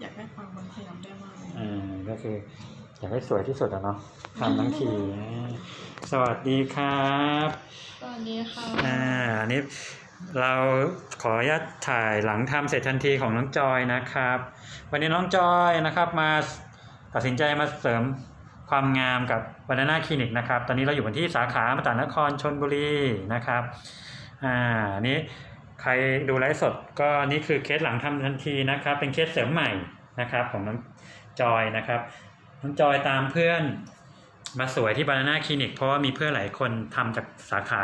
อยากให้ฟังมันขยับได้มากเลยอ่าก็คือ อยากให้สวยที่สุดอะเนาะทำทั้งทีสวัสดีครับสวัสดีค่ะอ่าอันนี้เราขออนุญาตถ่ายหลังทำเสร็จทันทีของน้องจอยนะครับ วันนี้น้องจอยนะครับมาตัดสินใจมาเสริมความงามกับวานาน่าคลินิกนะครับ ตอนนี้เราอยู่กันที่สาขามาตานครชนบุรีนะครับ อ่าอันนี้ ใครดูไลฟ์สดก็นี่คือเคสหลังทำทันทีนะครับ เป็นเคสเสริมใหม่นะครับของน้องจอยนะครับน้องจอยตามเพื่อนมาสวยที่บานาน่าคลินิกเพราะว่ามีเพื่อนหลายคนทำจากสาขา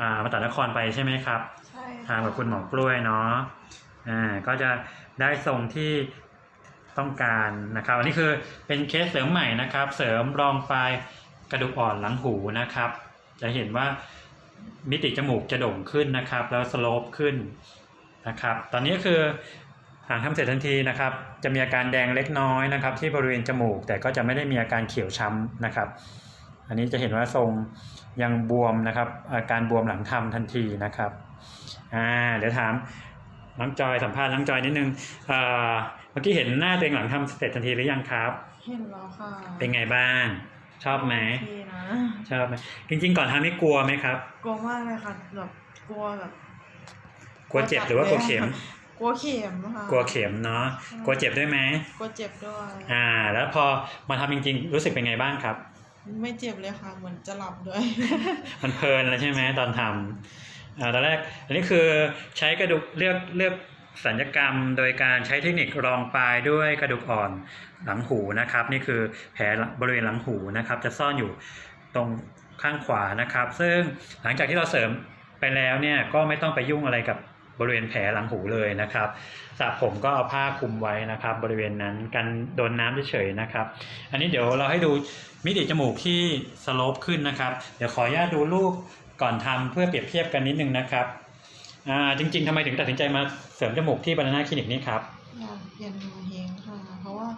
อ่ามาตานครไปใช่ไหมครับใช่ทางกับคุณหมอกล้วยเนาะอ่าก็จะได้ทรงที่ต้องการนะครับอันนี้คือเป็นเคสเสริมใหม่นะครับ เสริมรองปลายกระดูกอ่อนหลังหูนะครับ จะเห็นว่า มิติจมูกจะโด่งขึ้นนะครับ แล้วสโลปขึ้นนะครับ ตอนนี้ก็คือหางทำเสร็จทันทีนะครับ จะมีอาการแดงเล็กน้อยนะครับ ที่บริเวณจมูก แต่ก็จะไม่ได้มีอาการเขียวช้ำนะครับ อันนี้จะเห็นว่าทรงยังบวมนะครับ อาการบวมหลังทำทันทีนะครับอ่าเดี๋ยวถามน้องจอยสัมภาษณ์น้องจอยนิดนึงเอ่อเมื่อกี้เห็นหน้าตัวเองหลังทำเสร็จทันทีหรือยังครับ เห็นแล้วค่ะ เป็นไงบ้าง ชอบไหมโอเคนะชอบไหมจริง ๆ ก่อนทำนี่กลัวไหมครับ กลัวมากเลยค่ะแบบกลัวแบบกลัวเจ็บหรือว่ากลัวเข็ม กลัวเข็มค่ะกลัวเข็มเนาะกลัวเจ็บด้วยไหมกลัวเจ็บด้วยอ่า แล้วพอมาทำจริง ๆ รู้สึกเป็นไงบ้างครับ ไม่เจ็บเลยค่ะ เหมือนจะหลับด้วย มันเพลินแล้วใช่ไหมตอนทำอ่าตอนแรก อันนี้คือใช้กระดูกเลือกเลือก สัญญกรรมโดยการใช้เทคนิครองปลายด้วยกระดูกอ่อนหลังหูนะครับ นี่คือแผลบริเวณหลังหูนะครับ จะซ่อนอยู่ตรงข้างขวานะครับ ซึ่งหลังจากที่เราเสริมไปแล้วเนี่ยก็ไม่ต้องไปยุ่งอะไรกับบริเวณแผลหลังหูเลยนะครับสระผมก็เอาผ้าคลุมไว้นะครับ บริเวณนั้นกันโดนน้ำเฉยๆนะครับ อันนี้เดี๋ยวเราให้ดูมิติจมูกที่สโลปขึ้นนะครับ เดี๋ยวขออนุญาตดูรูปก่อนทำเพื่อเปรียบเทียบกันนิดนึงนะครับ อ่าจริง ๆทำไมถึงตัดสินใจมาเสริมจมูกที่บานาน่าคลินิกนี่ครับ อยากเปลี่ยนโงเฮงค่ะ เพราะว่า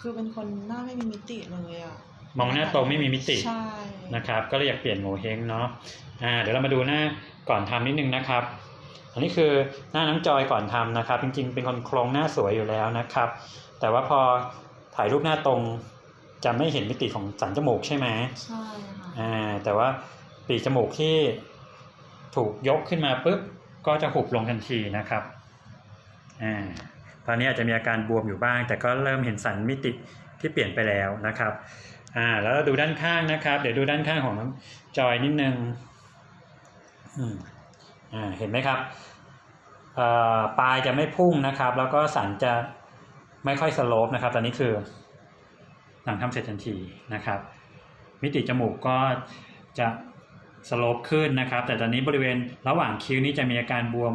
คือเป็นคนหน้าไม่มีมิติเลยอะมองหน้าตรงไม่มีมิติใช่นะครับ ก็เลยอยากเปลี่ยนโงเฮงเนาะอ่าเดี๋ยวเรามาดูหน้าก่อนทำนิดนึงนะครับ อันนี้คือหน้าน้องจอยก่อนทำนะครับ จริง ๆ เป็นคนโครงหน้าสวยอยู่แล้วนะครับ แต่ว่าพอถ่ายรูปหน้าตรงจะไม่เห็นมิติของสันจมูกใช่ไหมใช่ค่ะอ่าแต่ว่าปีกจมูกที่ถูกยกขึ้นมาปุ๊บ ก็จะหุบลงทันทีนะครับอ่าตอนนี้อาจจะมีอาการบวมอยู่บ้าง แต่ก็เริ่มเห็นสันมิติที่เปลี่ยนไปแล้วนะครับอ่าแล้วดูด้านข้างนะครับ เดี๋ยวดูด้านข้างของน้องจอยนิดนึงอืมอ่าเห็นไหมครับอ่อปลายจะไม่พุ่งนะครับ แล้วก็สันจะไม่ค่อยสโลปนะครับ ตอนนี้คือหลังทำเสร็จทันทีนะครับ มิติจมูกก็จะ สโลปขึ้นนะครับ แต่ตอนนี้บริเวณระหว่างคิ้วนี้จะมีอาการบวม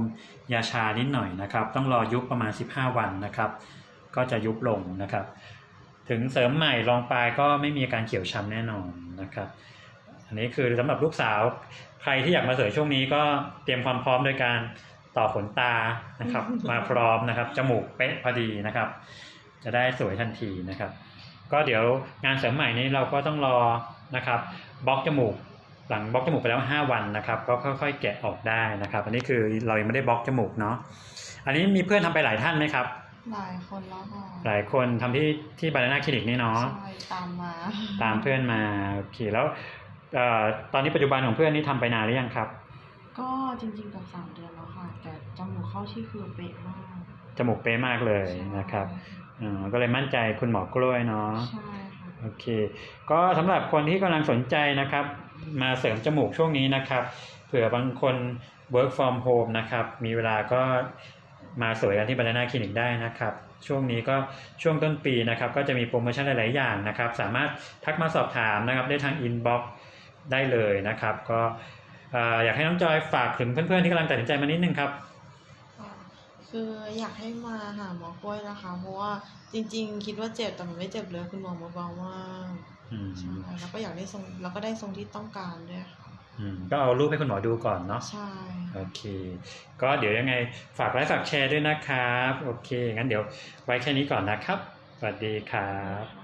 ยาชานิดหน่อยนะครับ ต้องรอยุบประมาณ 15 วันนะครับ ก็จะยุบลงนะครับ ถึงเสริมใหม่รองปลายก็ไม่มีอาการเขียวช้ำแน่นอนนะครับ อันนี้คือสำหรับลูกสาวใครที่อยากมาเสริมช่วงนี้ก็เตรียมความพร้อมโดยการต่อขนตานะครับ มาพร้อมนะครับจมูกเป๊ะพอดีนะครับ จะได้สวยทันทีนะครับ ก็เดี๋ยวงานเสริมใหม่นี้เราก็ต้องรอนะครับบล็อกจมูก หลังบล็อกจมูกไปแล้ว 5 วันนะครับ ก็ค่อยๆ แกะออกได้นะครับ อันนี้คือเรายังไม่ได้บล็อกจมูกเนาะอันนี้มีเพื่อนทำไปหลายท่านไหมครับ หลายคนแล้วค่ะหลายคนทำที่ที่บานาน่าคลินิกนี่เนาะใช่ตามมา ตามเพื่อนมาโอเคแล้วเอ่อตอนนี้ปัจจุบันของเพื่อนนี่ทำไปนานหรือยังครับ ก็จริงๆกับสามเดือนแล้วค่ะ แต่จมูกเข้าที่คือเป๊ะมากจมูกเป๊ะมากเลยนะครับอ่าก็เลยมั่นใจคุณหมอกล้วยเนาะใช่ค่ะโอเค ก็สำหรับคนที่กำลังสนใจนะครับ มาเสริมจมูกช่วงนี้นะครับ เผื่อบางคน work from home นะครับ มีเวลาก็มาสวยกันที่บรรณาคลินิกได้นะครับ ช่วงนี้ก็ช่วงต้นปีนะครับ ก็จะมีโปรโมชั่นหลาย ๆ อย่างนะครับ สามารถทักมาสอบถามนะครับ ได้ทางอินบ็อกซ์ได้เลยนะครับ ก็อยากให้น้องจอยฝากถึงเพื่อน ๆ ที่กำลังตัดสินใจมานิดนึงครับ คืออยากให้มาหาหมอกล้วยนะคะ เพราะว่าจริง ๆ คิดว่าเจ็บแต่มันไม่เจ็บเลยคุณหมอมาเบามากอืมใช่แล้วก็อยากได้ทรงแล้วก็ได้ทรงที่ต้องการด้วยค่ะอืมก็เอารูปให้คุณหมอดูก่อนเนาะใช่โอเค ก็เดี๋ยวยังไงฝากไลค์ฝากแชร์ด้วยนะครับ โอเค งั้นเดี๋ยวไว้แค่นี้ก่อนนะครับ สวัสดีครับ